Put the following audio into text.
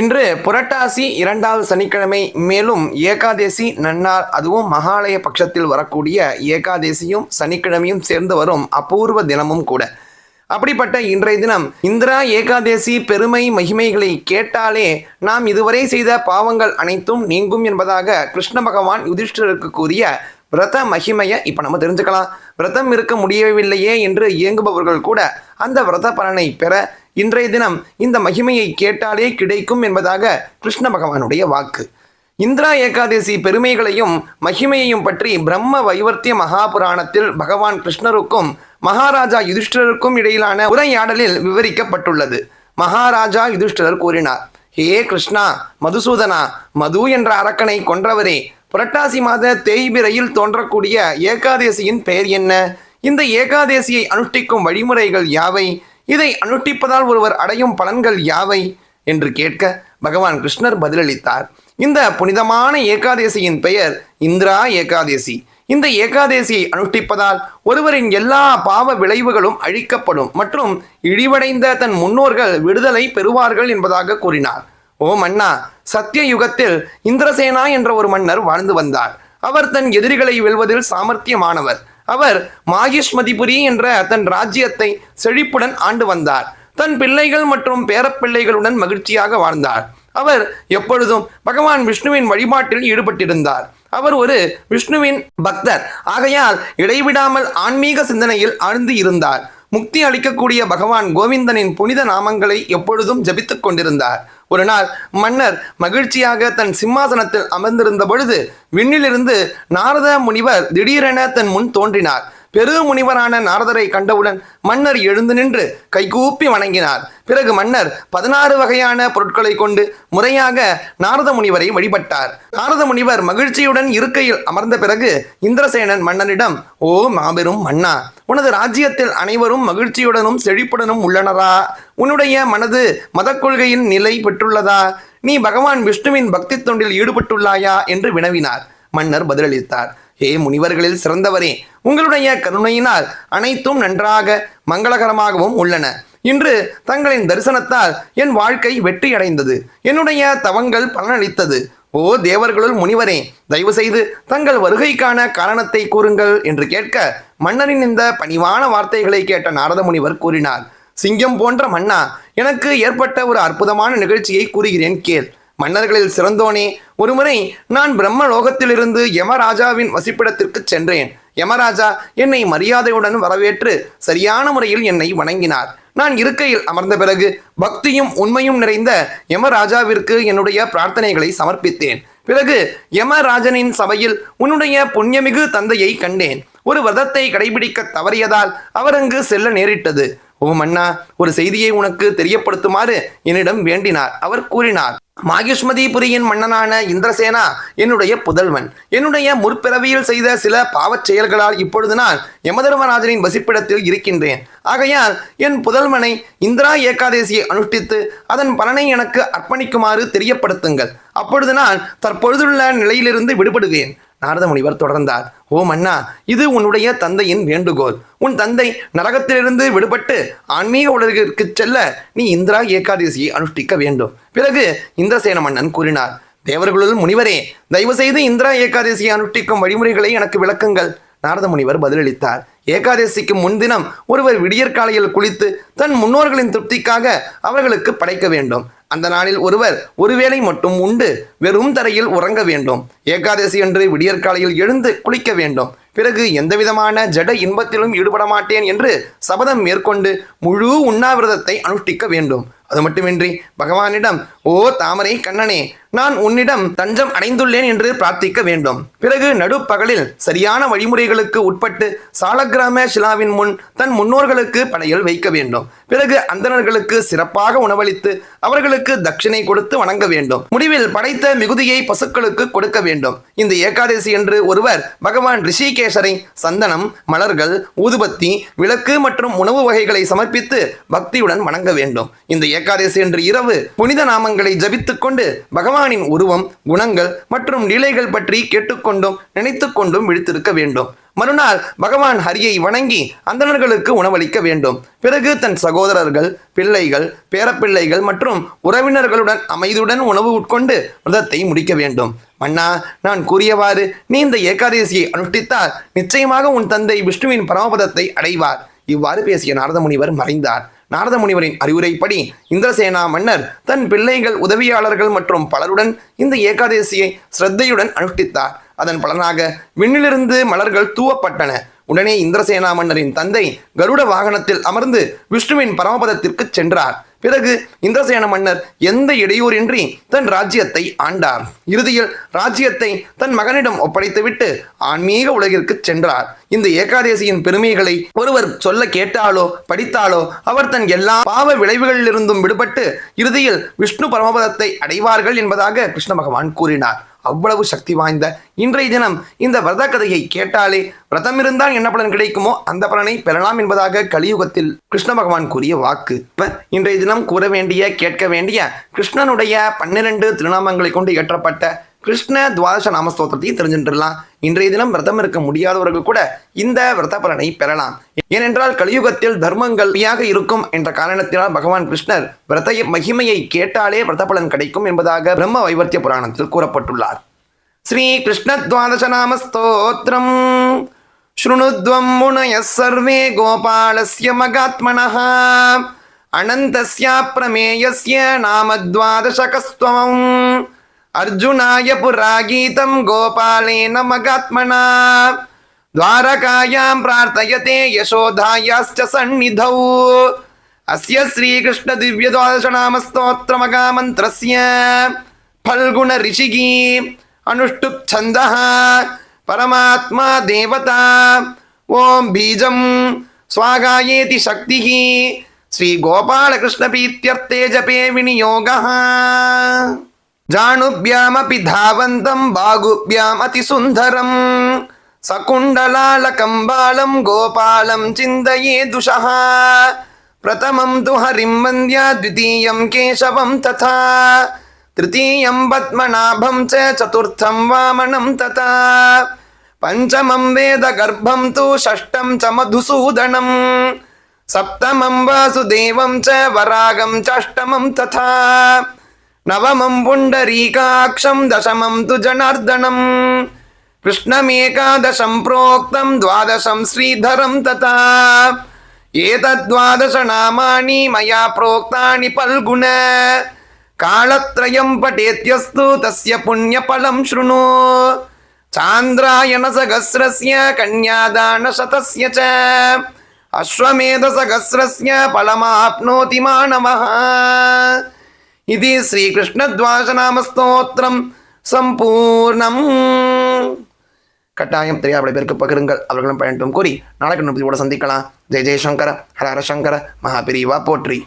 இன்று புரட்டாசி இரண்டாவது சனிக்கிழமை மேலும் ஏகாதேசி நன்னாள் அதுவும் மகாலய பட்சத்தில் வரக்கூடிய ஏகாதேசியும் சனிக்கிழமையும் சேர்ந்து வரும் அபூர்வ தினமும் கூட. அப்படிப்பட்ட இன்றைய தினம் இந்திரா ஏகாதேசி பெருமை மகிமைகளை கேட்டாலே நாம் இதுவரை செய்த பாவங்கள் அனைத்தும் நீங்கும் என்பதாக கிருஷ்ண பகவான் யுதிஷ்டருக்கு கூறிய விரத மகிமையை இப்போ நம்ம தெரிஞ்சுக்கலாம். விரதம் இருக்க முடியவில்லையே என்று இயங்குபவர்கள் கூட அந்த விரத பலனை பெற இன்றைய தினம் இந்த மகிமையை கேட்டாலே கிடைக்கும் என்பதாக கிருஷ்ண பகவானுடைய வாக்கு. இந்திரா ஏகாதசி பெருமைகளையும் மகிமையையும் பற்றி பிரம்ம வைவர்த்திய மகாபுராணத்தில் பகவான் கிருஷ்ணருக்கும் மகாராஜா யுதிஷ்டருக்கும் இடையிலான உரையாடலில் விவரிக்கப்பட்டுள்ளது. மகாராஜா யுதிஷ்டரர் கூறினார் ஹே கிருஷ்ணா மதுசூதனா மது என்ற அரக்கனை கொன்றவரே புரட்டாசி மாத தேய்பிரையில் தோன்றக்கூடிய ஏகாதேசியின் பெயர் என்ன? இந்த ஏகாதேசியை அனுஷ்டிக்கும் வழிமுறைகள் யாவை? இதை அனுஷ்டிப்பதால் ஒருவர் அடையும் பலன்கள் யாவை என்று கேட்க பகவான் கிருஷ்ணர் பதிலளித்தார். இந்த புனிதமான ஏகாதேசியின் பெயர் இந்திரா ஏகாதேசி. இந்த ஏகாதேசியை அனுஷ்டிப்பதால் ஒருவரின் எல்லா பாவ விளைவுகளும் அழிக்கப்படும் மற்றும் இழிவடைந்த தன் முன்னோர்கள் விடுதலை பெறுவார்கள் என்பதாக கூறினார். ஓ மன்னா சத்திய யுகத்தில் இந்திரசேனா என்ற ஒரு மன்னர் வாழ்ந்து வந்தார். அவர் தன் எதிரிகளை வெல்வதில் சாமர்த்தியமானவர். அவர் மாகிஷ்மதிபுரி என்ற தன் ராஜ்யத்தை செழிப்புடன் ஆண்டு வந்தார். தன் பிள்ளைகள் மற்றும் பேரப்பிள்ளைகளுடன் மகிழ்ச்சியாக வாழ்ந்தார். அவர் எப்பொழுதும் பகவான் விஷ்ணுவின் வழிபாட்டில் ஈடுபட்டிருந்தார். அவர் ஒரு விஷ்ணுவின் பக்தர். ஆகையால் இடைவிடாமல் ஆன்மீக சிந்தனையில் ஆழ்ந்து இருந்தார். முக்தி அளிக்கக்கூடிய பகவான் கோவிந்தனின் புனித நாமங்களை எப்பொழுதும் ஜபித்துக் கொண்டிருந்தார். ஒரு நாள் மன்னர் மகிழ்ச்சியாக தன் சிம்மாசனத்தில் அமர்ந்திருந்த பொழுது விண்ணிலிருந்து நாரத முனிவர் திடீரென தன் முன் தோன்றினார். பெருமுனிவரான நாரதரை கண்டவுடன் மன்னர் எழுந்து நின்று கைகூப்பி வணங்கினார். பிறகு மன்னர் பதினாறு வகையான பொருட்களை கொண்டு முறையாக நாரத முனிவரை வழிபட்டார். நாரத முனிவர் மகிழ்ச்சியுடன் இருக்கையில் அமர்ந்த பிறகு இந்திரசேனன் மன்னனிடம் ஓ மாபெரும் மன்னா உனது ராஜ்யத்தில் அனைவரும் மகிழ்ச்சியுடனும் செழிப்புடனும் உள்ளனரா? உன்னுடைய மனது மத கொள்கையின் நிலை பெற்றுள்ளதா? நீ பகவான் விஷ்ணுவின் பக்தி தொண்டில் ஈடுபட்டுள்ளாயா? என்று வினவினார். மன்னர் பதிலளித்தார். ஹே முனிவர்களில் சிறந்தவரே உங்களுடைய கருணையினால் அனைத்தும் நன்றாக மங்களகரமாகவும் உள்ளன. இன்று தங்களின் தரிசனத்தால் என் வாழ்க்கை வெற்றியடைந்தது. என்னுடைய தவங்கள் பலனளித்தது. ஓ தேவர்களுள் முனிவரே தயவு செய்து தங்கள் வருகைக்கான காரணத்தை கூறுங்கள் என்று கேட்க மன்னரின் இந்த பணிவான வார்த்தைகளை கேட்ட நாரத முனிவர் கூறினார். சிங்கம் போன்ற மன்னா எனக்கு ஏற்பட்ட ஒரு அற்புதமான நிகழ்ச்சியை கூறுகிறேன் கேள். மன்னர்களில் சிறந்தோனே ஒருமுறை நான் பிரம்ம லோகத்திலிருந்து யமராஜாவின் வசிப்பிடத்திற்கு சென்றேன். யமராஜா என்னை மரியாதையுடன் வரவேற்று சரியான முறையில் என்னை வணங்கினார். நான் இருக்கையில் அமர்ந்த பிறகு பக்தியும் உண்மையும் நிறைந்த யமராஜாவிற்கு என்னுடைய பிரார்த்தனைகளை சமர்ப்பித்தேன். பிறகு யமராஜனின் சபையில் உன்னுடைய புண்ணியமிகு தந்தையை கண்டேன். ஒரு விரதத்தை கடைபிடிக்க தவறியதால் அவர் அங்கு செல்ல நேரிட்டது. ஓ மன்னா ஒரு செய்தியை உனக்கு தெரியப்படுத்துமாறு என்னிடம் வேண்டினார். அவர் கூறினார் மாகிஷ்மதிபுரியின் மன்னனான இந்திரசேனா என்னுடைய புதல்வன். என்னுடைய முற்பிறவியில் செய்த சில பாவச் செயல்களால் இப்பொழுது நான் யமதர்மராஜனின் வசிப்பிடத்தில் இருக்கின்றேன். ஆகையால் என் புதல்வனை இந்திரா ஏகாதேசியை அனுஷ்டித்து அதன் பலனை எனக்கு அர்ப்பணிக்குமாறு தெரியப்படுத்துங்கள். அப்பொழுது நான் தற்பொழுதுள்ள நிலையிலிருந்து விடுபடுவேன். நாரத முனிவர் தொடர்ந்தார் ஓ மன்னா இது உன்னுடைய தந்தையின் வேண்டுகோள். உன் தந்தை நரகத்திலிருந்து விடுபட்டு ஆன்மீக உலகிற்கு செல்ல நீ இந்திரா ஏகாதசியை அனுஷ்டிக்க வேண்டும். பிறகு இந்திரசேன மன்னன் கூறினார் தேவர்களுள் முனிவரே தயவு செய்து இந்திரா ஏகாதசியை அனுஷ்டிக்கும் வழிமுறைகளை எனக்கு விளக்குங்கள். நாரத முனிவர் பதிலளித்தார் ஏகாதசிக்கு முன்தினம் ஒருவர் விடியற்காலையில் குளித்து தன் முன்னோர்களின் திருப்திக்காக அவர்களுக்கு படைக்க வேண்டும். அந்த நாளில் ஒருவர் ஒருவேளை மட்டும் உண்டு வெறும் தரையில் உறங்க வேண்டும் ஏகாதசி அன்று விடியற்காலையில் எழுந்து குளிக்க வேண்டும். பிறகு எந்தவிதமான ஜட இன்பத்திலும் ஈடுபட மாட்டேன் என்று சபதம் மேற்கொண்டு முழு உண்ணாவிரதத்தை அனுஷ்டிக்க வேண்டும். அது மட்டுமின்றி பகவானிடம் ஓ தாமரை கண்ணனே நான் உன்னிடம் தஞ்சம் அடைந்துள்ளேன் என்று பிரார்த்திக்க வேண்டும். பிறகு நடுப்பகலில் சரியான வழிமுறைகளுக்கு உட்பட்டு சாலக்கிராம சிலாவின் முன் தன் முன்னோர்களுக்கு படையல் வைக்க வேண்டும். பிறகு அந்தணர்களுக்கு சிறப்பாக உணவளித்து அவர்களுக்கு தட்சிணை கொடுத்து வணங்க வேண்டும். முடிவில் படைத்த மிகுதியை பசுக்களுக்கு கொடுக்க வேண்டும். இந்த ஏகாதசி என்று ஒருவர் பகவான் ரிஷிகேசரை சந்தனம் மலர்கள் ஊதுபத்தி விளக்கு மற்றும் உணவு வகைகளை சமர்ப்பித்து பக்தியுடன் வணங்க வேண்டும். இந்த ஏகாதசி என்று இரவு புனித நாம நாமங்களை ஜபித்துக் கொண்டு பகவானின் உருவம் குணங்கள் மற்றும் லீலைகள் பற்றி கேட்டுக்கொண்டும் நினைத்து கொண்டும் விழித்திருக்க வேண்டும். மறுநாள் பகவான் ஹரியை வணங்கி அந்தணர்களுக்கு உணவளிக்க வேண்டும். பிறகு தன் சகோதரர்கள் பிள்ளைகள் பேரப்பிள்ளைகள் மற்றும் உறவினர்களுடன் அமைதியுடன் உணவு உட்கொண்டு விரதத்தை முடிக்க வேண்டும். மன்னா நான் கூறியவாறு நீ இந்த ஏகாதசியை அனுஷ்டித்தால் நிச்சயமாக உன் தந்தை விஷ்ணுவின் பரமபதத்தை அடைவார். இவ்வாறு பேசிய நாரத முனிவர் மறைந்தார். நாரத முனிவரின் அறிவுரைப்படி இந்திரசேனா மன்னர் தன் பிள்ளைகள் உதவியாளர்கள் மற்றும் பலருடன் இந்த ஏகாதசியை ஸ்ரத்தையுடன் அனுஷ்டித்தார். அதன் பலனாக விண்ணிலிருந்து மலர்கள் தூவப்பட்டன. உடனே இந்திரசேனா மன்னரின் தந்தை கருட வாகனத்தில் அமர்ந்து விஷ்ணுவின் பரமபதத்திற்கு சென்றார். பிறகு இந்திரசேன மன்னர் எந்த இடையூறின்றி தன் ராஜ்யத்தை ஆண்டார். இறுதியில் ராஜ்யத்தை தன் மகனிடம் ஒப்படைத்துவிட்டு ஆன்மீக உலகிற்கு சென்றார். இந்த ஏகாதசியின் பெருமைகளை ஒருவர் சொல்ல கேட்டாலோ படித்தாலோ அவர் தன் எல்லா பாவ விளைவுகளிலிருந்தும் விடுபட்டு இறுதியில் விஷ்ணு பரமபதத்தை அடைவார்கள் என்பதாக கிருஷ்ண பகவான் கூறினார். அவ்வளவு சக்தி வாய்ந்த இன்றைய தினம் இந்த விரத கதையை கேட்டாலே விரதம் இருந்தால் என்ன பலன் கிடைக்குமோ அந்த பலனை பெறலாம் என்பதாக கலியுகத்தில் கிருஷ்ண பகவான் கூறிய வாக்கு. இன்றைய தினம் கூற வேண்டிய கேட்க வேண்டிய கிருஷ்ணனுடைய பன்னிரண்டு திருநாமங்களை கொண்டு இயற்றப்பட்ட கிருஷ்ண துவாதச நாமஸ்தோத்திரத்தையும் தெரிஞ்சுட்டுலாம் இன்றைய தினம் விரதம் இருக்க முடியாதவர்கள் கூட இந்த விரத பலனை பெறலாம். ஏனென்றால் கலியுகத்தில் தர்மங்கள் இருக்கும் என்ற காரணத்தினால் பகவான் கிருஷ்ணர் விரத மகிமையை கேட்டாலே விரத பலன் கிடைக்கும் என்பதாக பிரம்ம வைவர்த்திய புராணத்தில் கூறப்பட்டுள்ளார். ஸ்ரீ கிருஷ்ண துவாதச நாமஸ்தோத்திரம். ஸ்ருணுத்வம் முனய சர்வே கோபாலஸ்ய மகாத்மனஹா. அனந்தஸ்யா பிரமேயஸ்ய நாமத்வாதசகஸ்துவம் अर्जुनाय पुरागीतं गोपालेन मगात्मना। द्वारकायां प्रार्थयते यशोधायाश्च सन्निधौ। अस्य श्रीकृष्णदिव्यद्वादशनामस्तोत्रमगामन्त्रस्य फल्गुणऋषिगी अनुष्टुप् छन्दः परमात्मा देवता। ॐ बीजं स्वागायेति शक्तिः। श्रीगोपालकृष्णप्रीत्यर्थे जपे विनियोगः। जानुभ्यामपि धावन्तं बाहुभ्याम् अतिसुन्दरं सकुण्डलालकं बालं गोपालं चिन्तये दुषः प्रथमं तु हरिं वन्द्या द्वितीयं केशवं तथा तृतीयं पद्मनाभं च चतुर्थं वामनं तथा पञ्चमं वेदगर्भं तु षष्ठं च मधुसूदनं सप्तमं वासुदेवं च वरागं चाष्टमं तथा నవమం పుండరీకాక్షం దశమం తు జనార్దనం. కృష్ణమేకాదశం ప్రోక్తం ద్వాదశం శ్రీధరం తథా. ఏతద్వాదశ నామాని మయా ప్రోక్తాని పల్గుణ. కాళత్రయం పఠేత్యస్తు తస్య పుణ్యఫలం శృణు. చాంద్రాయణ సహస్రస్య కన్యాదాన శతస్య చ. అశ్వమేధ సహస్రస్య ఫలమాప్నోతి మానవ. इति ஸ்ரீகிருஷ்ணத்வாசநாமஸ்தோத்திரம் சம்பூர்ணம் கட்டாயம் தெரியாத பேருக்கு பகிருங்கள். அவர்களும் பயன்படும் கூறி நாளைக்கு நுபதியோட சந்திக்கலாம். ஜெய் ஜெய்சங்கர ஹர ஹர சங்கர மகாபிரிவா போற்றி.